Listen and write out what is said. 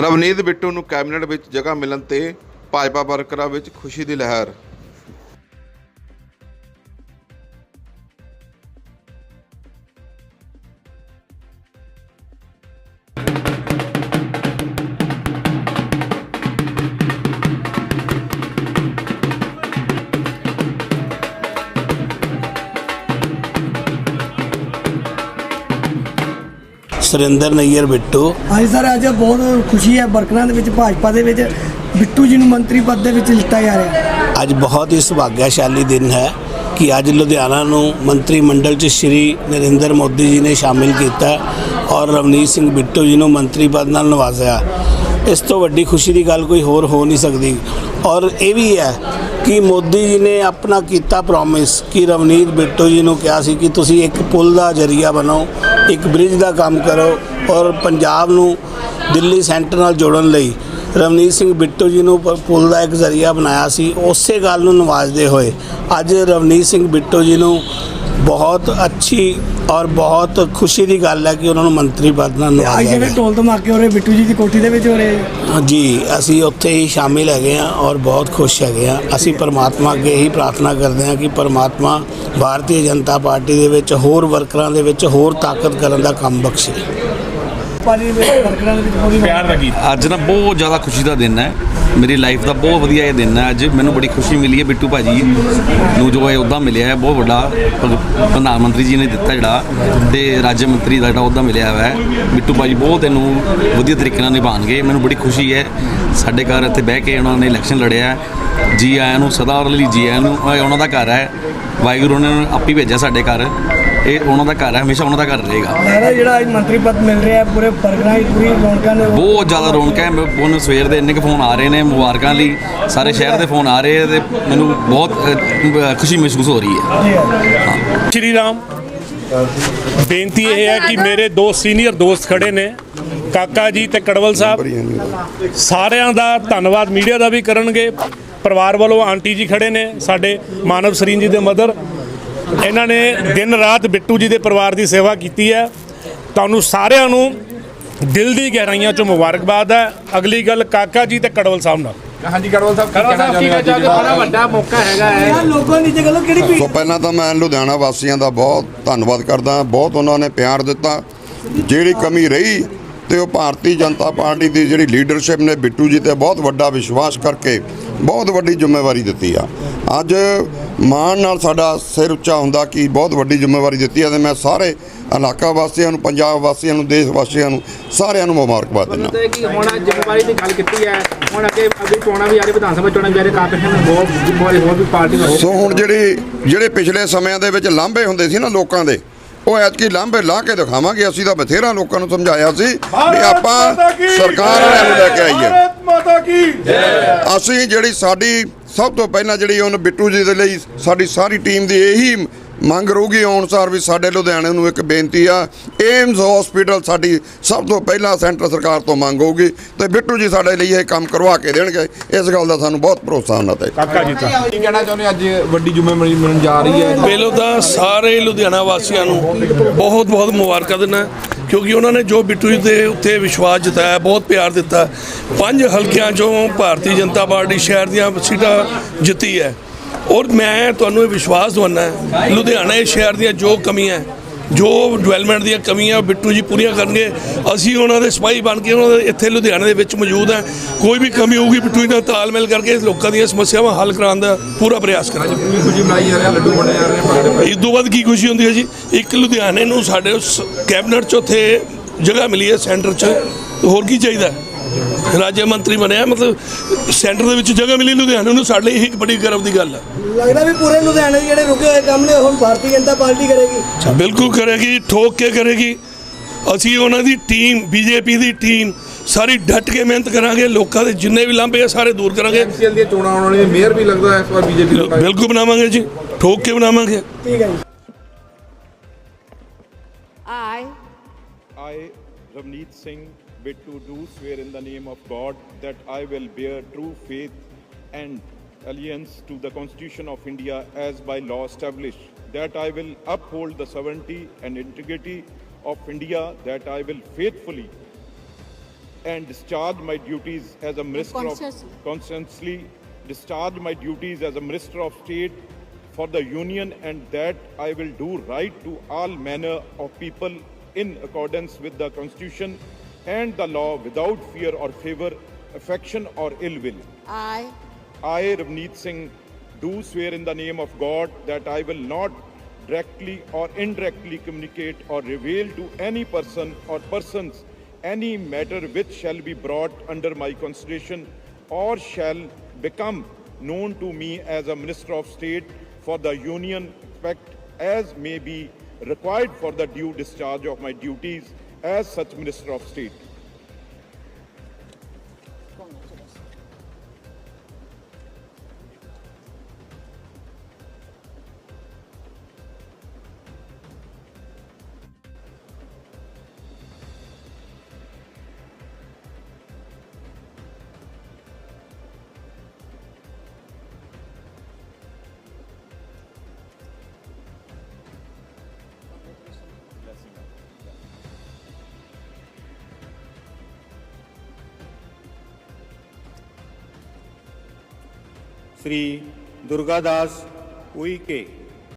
ਰਵਨੀਤ ਬਿੱਟੂ ਨੂੰ ਕੈਬਨਿਟ ਵਿੱਚ ਜਗ੍ਹਾ ਮਿਲਣ ਤੇ ਭਾਜਪਾ ਵਰਕਰਾਂ ਵਿੱਚ ਖੁਸ਼ੀ ਦੀ ਲਹਿਰ। ਸੁਰਿੰਦਰ ਨਈਅਰ ਬਿੱਟੂ। ਹਾਂਜੀ ਸਰ ਅੱਜ ਬਹੁਤ ਖੁਸ਼ੀ ਹੈ ਵਰਕਰਾਂ ਦੇ ਵਿੱਚ ਭਾਜਪਾ ਦੇ ਵਿੱਚ ਬਿੱਟੂ ਜੀ ਨੂੰ ਮੰਤਰੀ ਪਦ ਦੇ ਵਿੱਚ ਲਿੱਤਾ ਜਾ ਰਿਹਾ ਹੈ। ਅੱਜ ਬਹੁਤ ਹੀ ਸੁਭਾਗਿਆਸ਼ਾਲੀ ਦਿਨ ਹੈ ਕਿ ਅੱਜ ਲੁਧਿਆਣਾ ਨੂੰ ਮੰਤਰੀ ਮੰਡਲ 'ਚ ਸ਼੍ਰੀ ਨਰਿੰਦਰ ਮੋਦੀ ਜੀ ਨੇ ਸ਼ਾਮਿਲ ਕੀਤਾ ਔਰ ਰਵਨੀਤ ਸਿੰਘ ਬਿੱਟੂ ਜੀ ਨੂੰ ਮੰਤਰੀ ਪਦ ਨਾਲ ਨਵਾਜ਼ਿਆ। ਇਸ ਤੋਂ ਵੱਡੀ ਖੁਸ਼ੀ ਦੀ ਗੱਲ ਕੋਈ ਹੋਰ ਹੋ ਨਹੀਂ ਸਕਦੀ। ਔਰ ਇਹ ਵੀ ਹੈ ਕਿ ਮੋਦੀ ਜੀ ਨੇ ਆਪਣਾ ਕੀਤਾ ਪ੍ਰੋਮਿਸ ਕਿ ਰਵਨੀਤ ਬਿੱਟੂ ਜੀ ਨੂੰ ਕਿਹਾ ਸੀ ਕਿ ਤੁਸੀਂ ਇੱਕ ਪੁਲ ਦਾ ਜਰੀਆ ਬਣੋ ਇੱਕ ਬ੍ਰਿਜ ਦਾ ਕੰਮ ਕਰੋ ਔਰ ਪੰਜਾਬ ਨੂੰ ਦਿੱਲੀ ਸੈਂਟਰ ਨਾਲ ਜੋੜਨ ਲਈ ਰਵਨੀਤ ਸਿੰਘ ਬਿੱਟੂ ਜੀ ਨੂੰ ਪ- ਪੁਲ ਦਾ ਇੱਕ ਜ਼ਰੀਆ ਬਣਾਇਆ ਸੀ, ਉਸੇ ਗੱਲ ਨੂੰ ਨਵਾਜ਼ਦੇ ਹੋਏ ਅੱਜ ਰਵਨੀਤ ਸਿੰਘ ਬਿੱਟੂ ਜੀ ਨੂੰ ਬਹੁਤ ਅੱਛੀ ਔਰ ਬਹੁਤ ਖੁਸ਼ੀ ਦੀ ਗੱਲ ਹੈ ਕਿ ਉਹਨਾਂ ਨੂੰ ਮੰਤਰੀ ਪਦ ਨਾਲ ਅੱਜ ਨਵਾਜ਼ਿਆ ਜਿਹੜੇ ਗਿਆ ਟੋਲ ਧਮਾਕੇ ਹੋ ਰਹੇ ਬਿੱਟੂ ਜੀ ਦੀ ਕੋਠੀ ਦੇ ਵਿੱਚ ਹੋ ਰਹੇ। ਜੀ ਅਸੀਂ ਉੱਥੇ ਹੀ ਸ਼ਾਮਿਲ ਹੈਗੇ ਹਾਂ ਔਰ ਬਹੁਤ ਖੁਸ਼ ਹੈਗੇ ਹਾਂ। ਅਸੀਂ ਪਰਮਾਤਮਾ ਅੱਗੇ ਹੀ ਪ੍ਰਾਰਥਨਾ ਕਰਦੇ ਹਾਂ ਕਿ ਪਰਮਾਤਮਾ ਭਾਰਤੀ ਜਨਤਾ ਪਾਰਟੀ ਦੇ ਵਿੱਚ ਹੋਰ ਵਰਕਰਾਂ ਦੇ ਵਿੱਚ ਹੋਰ ਤਾਕਤ ਕਰਨ ਦਾ ਕੰਮ ਬਖਸ਼ੇ। ਪਾਰਟੀ ਦੇ ਵਿੱਚ ਵਰਕਰਾਂ ਦੇ ਵਿੱਚ ਪੂਰੀ ਪਿਆਰ ਦਾ ਗੀਤ। ਅੱਜ ਨਾ ਬਹੁਤ ਜ਼ਿਆਦਾ ਖੁਸ਼ੀ ਦਾ ਦਿਨ ਹੈ। ਮੇਰੀ ਲਾਈਫ ਦਾ ਬਹੁਤ ਵਧੀਆ ਇਹ ਦਿਨ ਹੈ। ਅੱਜ ਮੈਨੂੰ ਬੜੀ ਖੁਸ਼ੀ ਮਿਲੀ ਹੈ ਬਿੱਟੂ ਭਾਜੀ ਨੂੰ ਜੋ ਇਹ ਅਹੁਦਾ ਮਿਲਿਆ ਹੈ। ਬਹੁਤ ਵੱਡਾ ਪ੍ਰਧਾਨ ਮੰਤਰੀ ਜੀ ਨੇ ਦਿੱਤਾ ਜਿਹੜਾ ਤੇ ਰਾਜ ਮੰਤਰੀ ਦਾ ਜਿਹੜਾ ਅਹੁਦਾ ਮਿਲਿਆ ਹੋਇਆ ਹੈ। ਬਿੱਟੂ ਭਾਜੀ ਬਹੁਤ ਇਹਨੂੰ ਵਧੀਆ ਤਰੀਕੇ ਨਾਲ ਨਿਭਾਉਣਗੇ। ਮੈਨੂੰ ਬੜੀ ਖੁਸ਼ੀ ਹੈ। ਸਾਡੇ ਘਰ ਇੱਥੇ ਬਹਿ ਕੇ ਉਹਨਾਂ ਨੇ ਇਲੈਕਸ਼ਨ ਲੜਿਆ ਹੈ। ਜੀ ਆਇਆਂ ਨੂੰ ਸਦਾ ਔਰ ਲਈ ਜੀ ਆਇਆਂ ਨੂੰ ਇਹ ਉਹਨਾਂ ਦਾ ਘਰ ਹੈ। ਵਾਹਿਗੁਰੂ ਨੇ ਆਪੀ ਭੇਜਿਆ ਸਾਡੇ ਘਰ। ਇਹ ਉਹਨਾਂ ਦਾ ਘਰ ਹੈ ਹਮੇਸ਼ਾ ਉਹਨਾਂ ਦਾ ਘਰ ਰਹੇਗਾ। ਲੱਗਦਾ ਜਿਹੜਾ ਅੱਜ ਮੰਤਰੀ ਪਦ ਮਿਲ ਰਿਹਾ ਹੈ ਪੂਰੇ ਵਰਕਰਾਂ ਦੀ ਪੂਰੀ ਰੌਣਕਾਂ ਨੇ ਬਹੁਤ ਜ਼ਿਆਦਾ ਰੌਣਕ ਹੈ। ਮੈਂ- ਮੈਨੂੰ ਸਵੇਰ ਦੇ ਇੰਨੇ ਕੁ ਫੋਨ ਆ ਰਹੇ ਨੇ ਮੁਬਾਰਕਾਂ ਲਈ। ਸਾਰੇ ਸ਼ਹਿਰ ਦੇ ਫੋਨ ਆ ਰਹੇ ਆ ਤੇ ਮੈਨੂੰ ਬਹੁਤ ਅ, ਖੁਸ਼ੀ ਮਹਿਸੂਸ ਹੋ ਰਹੀ ਹੈ। ਸ਼੍ਰੀ ਰਾਮ ਬੇਨਤੀ ਇਹ ਹੈ ਕਿ ਮੇਰੇ ਦੋ ਸੀਨੀਅਰ ਦੋਸਤ ਖੜੇ ਨੇ ਕਾਕਾ ਜੀ ਤੇ ਕੜਵਲ ਸਾਹਿਬ। ਸਾਰਿਆਂ ਦਾ ਧੰਨਵਾਦ ਮੀਡੀਆ ਦਾ ਵੀ ਕਰਨਗੇ। ਪਰਿਵਾਰ ਵੱਲੋਂ ਆਂਟੀ ਜੀ ਖੜੇ ਨੇ ਸਾਡੇ ਮਾਨਵ ਸਰੀਨ ਜੀ ਦੇ ਮਦਰ ਇਹਨਾਂ ਨੇ ਦਿਨ ਰਾਤ ਬਿੱਟੂ ਜੀ ਦੇ ਪਰਿਵਾਰ ਦੀ ਸੇਵਾ ਕੀਤੀ ਹੈ। ਤੁਹਾਨੂੰ ਸਾਰਿਆਂ ਨੂੰ ਦਿਲ ਦੀ ਗਹਿਰਾਈਆਂ ਚੋਂ ਮੁਬਾਰਕਬਾਦ ਹੈ। ਅਗਲੀ ਗੱਲ ਕਾਕਾ ਜੀ ਤੇ ਕੜਵਲ ਸਾਹਿਬ ਨਾਲ। ਹਾਂਜੀ ਕਰਵਲ ਸਾਹਿਬ ਕੀ ਕਹਿਣਾ ਚਾਹੁੰਦੇ ਹੋ? ਬੜਾ ਵੱਡਾ ਮੌਕਾ ਹੈਗਾ ਹੈ ਯਾਰ ਲੋਕਾਂ ਦੀ ਜਗ੍ਹਾ ਕਿਹੜੀ ਸੋ ਪਹਿਲਾਂ ਤਾਂ ਮੈਂ ਲੁਧਿਆਣਾ ਵਾਸੀਆਂ ਦਾ ਬਹੁਤ ਧੰਨਵਾਦ ਕਰਦਾ ਬਹੁਤ ਉਹਨਾਂ ਨੇ ਪਿਆਰ ਦਿੱਤਾ। ਜਿਹੜੀ ਕਮੀ ਰਹੀ ਤੇ ਉਹ ਭਾਰਤੀ ਜਨਤਾ ਪਾਰਟੀ ਦੀ ਜਿਹੜੀ ਲੀਡਰਸ਼ਿਪ ਨੇ ਬਿੱਟੂ ਜੀ ਤੇ ਬਹੁਤ ਵੱਡਾ ਵਿਸ਼ਵਾਸ ਕਰਕੇ ਬਹੁਤ ਵੱਡੀ ਜ਼ਿੰਮੇਵਾਰੀ ਦਿੱਤੀ ਆ। ਅੱਜ ਮਾਣ ਨਾਲ ਸਾਡਾ ਸਿਰ ਉੱਚਾ ਹੁੰਦਾ ਕਿ ਬਹੁਤ ਵੱਡੀ ਜ਼ਿੰਮੇਵਾਰੀ ਦਿੱਤੀ ਆ ਤੇ ਮੈਂ ਸਾਰੇ ਇਲਾਕਾ ਵਾਸੀਆਂ ਨੂੰ ਪੰਜਾਬ ਵਾਸੀਆਂ ਨੂੰ ਦੇਸ਼ ਵਾਸੀਆਂ ਨੂੰ ਸਾਰਿਆਂ ਨੂੰ ਮੁਬਾਰਕਬਾਦ ਦਿੰਦਾ। ਤੇ ਕਿ ਹੁਣ ਜ਼ਿੰਮੇਵਾਰੀ ਦੀ ਗੱਲ ਕੀਤੀ ਹੈ। ਹੁਣ ਅੱਗੇ ਅੱਗੇ ਚੋਣਾਂ ਵੀ ਆ ਰਹੀ ਵਿਧਾਨ ਸਭਾ ਚੋਣਾਂ ਵੀ ਆ ਰਹੀ ਕਾਂਗਰਸ ਨੇ ਬਹੁਤ ਬਹੁਤ ਹੋਰ ਵੀ ਪਾਰਟੀ ਨੇ ਸੋ ਹੁਣ ਜਿਹੜੀ ਜਿਹੜੇ ਪਿਛਲੇ ਸਮਿਆਂ ਦੇ ਵਿੱਚ ਲਾਂਭੇ ਹੁੰਦੇ ਸੀ ਨਾ ਲੋਕਾਂ ਦੇ ਉਹ ਐਤਕੀ ਲਾਂਭੇ ਲਾ ਕੇ ਦਿਖਾਵਾਂਗੇ। ਅਸੀਂ ਤਾਂ ਬਥੇਰਾ ਲੋਕਾਂ ਨੂੰ ਸਮਝਾਇਆ ਸੀ ਵੀ ਆਪਾਂ ਸਰਕਾਰ ਵਾਲਿਆਂ ਨੂੰ ਲੈ ਕੇ ਆਈਏ। ਮਾਤਾ ਕੀ ਅਸੀਂ ਜਿਹੜੀ ਸਾਡੀ ਸਭ ਤੋਂ ਪਹਿਲਾਂ ਜਿਹੜੀ ਉਹਨ ਬਿੱਟੂ ਜੀ ਦੇ ਲਈ ਸਾਡੀ ਸਾਰੀ ਟੀਮ ਦੀ ਇਹੀ ਮੰਗ ਰਹੂਗੀ ਅਨੁਸਾਰ ਵੀ ਸਾਡੇ ਲੁਧਿਆਣੇ ਨੂੰ ਇੱਕ ਬੇਨਤੀ ਆ ਏਮਸ ਹਸਪੀਟਲ ਸਾਡੀ ਸਭ ਤੋਂ ਪਹਿਲਾਂ ਸੈਂਟਰ ਸਰਕਾਰ ਤੋਂ ਮੰਗ ਹੋਊਗੀ ਤੇ ਬਿੱਟੂ ਜੀ ਸਾਡੇ ਲਈ ਇਹ ਕੰਮ ਕਰਵਾ ਕੇ ਦੇਣਗੇ। ਇਸ ਗੱਲ ਦਾ ਸਾਨੂੰ ਬਹੁਤ ਭਰੋਸਾ ਉਹਨਾਂ ਤੇ। ਕਾਕਾ ਜੀ ਤਾਂ। ਕੀ ਕਹਿਣਾ ਚਾਹੁੰਦੇ? ਅੱਜ ਵੱਡੀ ਜ਼ਿੰਮੇਵਾਰੀ ਮਿਲਣ ਜਾ ਰਹੀ ਹੈ। ਪਹਿਲੋਂ ਤਾਂ ਸਾਰੇ ਲੁਧਿਆਣਾ ਵਾਸੀਆਂ ਨੂੰ ਬਹੁਤ ਬਹੁਤ ਮੁਬਾਰਕਾਂ ਦਿੰਦਾ। ਕਿਉਂਕਿ ਉਹਨਾਂ ਨੇ ਜੋ ਬਿੱਟੂ ਦੇ ਉੱਤੇ ਵਿਸ਼ਵਾਸ ਜਤਾਇਆ, ਬਹੁਤ ਪਿਆਰ ਦਿੱਤਾ। ਪੰਜ ਹਲਕਿਆਂ ਚੋਂ ਭਾਰਤੀ ਜਨਤਾ ਪਾਰਟੀ ਸ਼ਹਿਰ ਦੀਆਂ ਸੀਟਾਂ ਜਿੱਤੀ ਹੈ। ਔਰ ਮੈਂ ਤੁਹਾਨੂੰ ਇਹ ਵਿਸ਼ਵਾਸ ਦਵਾਨਾ ਲੁਧਿਆਣਾ ਸ਼ਹਿਰ ਦੀਆਂ ਜੋ ਕਮੀਆਂ ਜੋ ਡਿਵੈਲਪਮੈਂਟ ਦੀਆਂ ਕਮੀਆਂ ਬਿੱਟੂ ਜੀ ਪੂਰੀਆਂ ਕਰਨਗੇ ਅਸੀਂ ਉਹਨਾਂ ਦੇ ਸਿਪਾਹੀ ਬਣ ਕੇ ਉਹਨਾਂ ਦੇ ਇੱਥੇ ਲੁਧਿਆਣੇ ਦੇ ਵਿੱਚ ਮੌਜੂਦ ਹਾਂ। ਕੋਈ ਵੀ ਕਮੀ ਹੋਊਗੀ ਬਿੱਟੂ ਜੀ ਨਾਲ ਤਾਲਮੇਲ ਕਰਕੇ ਲੋਕਾਂ ਦੀਆਂ ਸਮੱਸਿਆਵਾਂ ਹੱਲ ਕਰਾਉਣ ਦਾ ਪੂਰਾ ਪ੍ਰਯਾਸ ਕਰਾਂਗੇ। ਖੁਸ਼ੀ ਮਨਾਈ ਜਾ ਰਹੀ ਲੱਡੂ ਵੰਡੇ ਜਾ ਰਹੇ ਇਸ ਤੋਂ ਬਾਅਦ ਕੀ ਖੁਸ਼ੀ ਹੁੰਦੀ ਹੈ ਜੀ? ਇੱਕ ਲੁਧਿਆਣੇ ਨੂੰ ਸਾਡੇ ਉਸ ਕੈਬਨਿਟ 'ਚ ਉੱਥੇ ਜਗ੍ਹਾ ਮਿਲੀ ਹੈ ਸੈਂਟਰ 'ਚ। ਹੋਰ ਕੀ ਚਾਹੀਦਾ? ਰਾਜ ਮੰਤਰੀ ਬਣਿਆ ਮਤਲਬ ਸੈਂਟਰ ਦੇ ਵਿੱਚ ਜਗ੍ਹਾ ਮਿਲੀ ਲੁਧਿਆਣੇ ਨੂੰ ਸਾਡੇ ਲਈ ਇਹ ਇੱਕ ਬੜੀ ਗਰਵ ਦੀ ਗੱਲ ਹੈ ਲੱਗਦਾ ਵੀ ਪੂਰੇ ਲੁਧਿਆਣੇ ਦੇ ਜਿਹੜੇ ਰੁਕੇ ਹੋਏ ਕੰਮ ਨੇ ਹੁਣ ਭਾਰਤੀ ਜਨਤਾ ਪਾਰਟੀ ਕਰੇਗੀ। ਬਿਲਕੁਲ ਕਰੇਗੀ ਠੋਕ ਕੇ ਕਰੇਗੀ। ਅਸੀਂ ਉਹਨਾਂ ਦੀ ਟੀਮ ਬੀਜੇਪੀ ਦੀ ਟੀਮ ਸਾਰੀ ਡਟ ਕੇ ਮਿਹਨਤ ਕਰਾਂਗੇ ਲੋਕਾਂ ਦੇ ਜਿੰਨੇ ਵੀ ਲਾਂਭੇ ਆ ਸਾਰੇ ਦੂਰ ਕਰਾਂਗੇ। ਐਮਸੀਐਲ ਦੀਆਂ ਚੋਣਾਂ ਆਉਣ ਵਾਲੀਆਂ ਮੇਅਰ ਵੀ ਲੱਗਦਾ ਹੈ ਇਸ ਵਾਰ ਬੀਜੇਪੀ ਨੂੰ ਬਿਲਕੁਲ ਬਣਾਵਾਂਗੇ ਜੀ ਠੋਕ ਕੇ ਬਣਾਵਾਂਗੇ। ਠੀਕ ਹੈ ਜੀ। I, I, Ravneet Singh, bid to do swear in the name of God that I will bear true faith and allegiance to the Constitution of India as by law established, that I will uphold the sovereignty and integrity of India, that I will faithfully and discharge my duties as a minister of Consciously. discharge my duties as a minister of state for the union and that I will do right to all manner of people in accordance with the constitution and the law without fear or favor affection or ill will. I I, Ravneet Singh, do swear in the name of God that I will not directly or indirectly communicate or reveal to any person or persons any matter which shall be brought under my consideration or shall become known to me as a Minister of State for the Union, except as may be required for the due discharge of my duties as such Minister of State. Sri Durgadas Uikey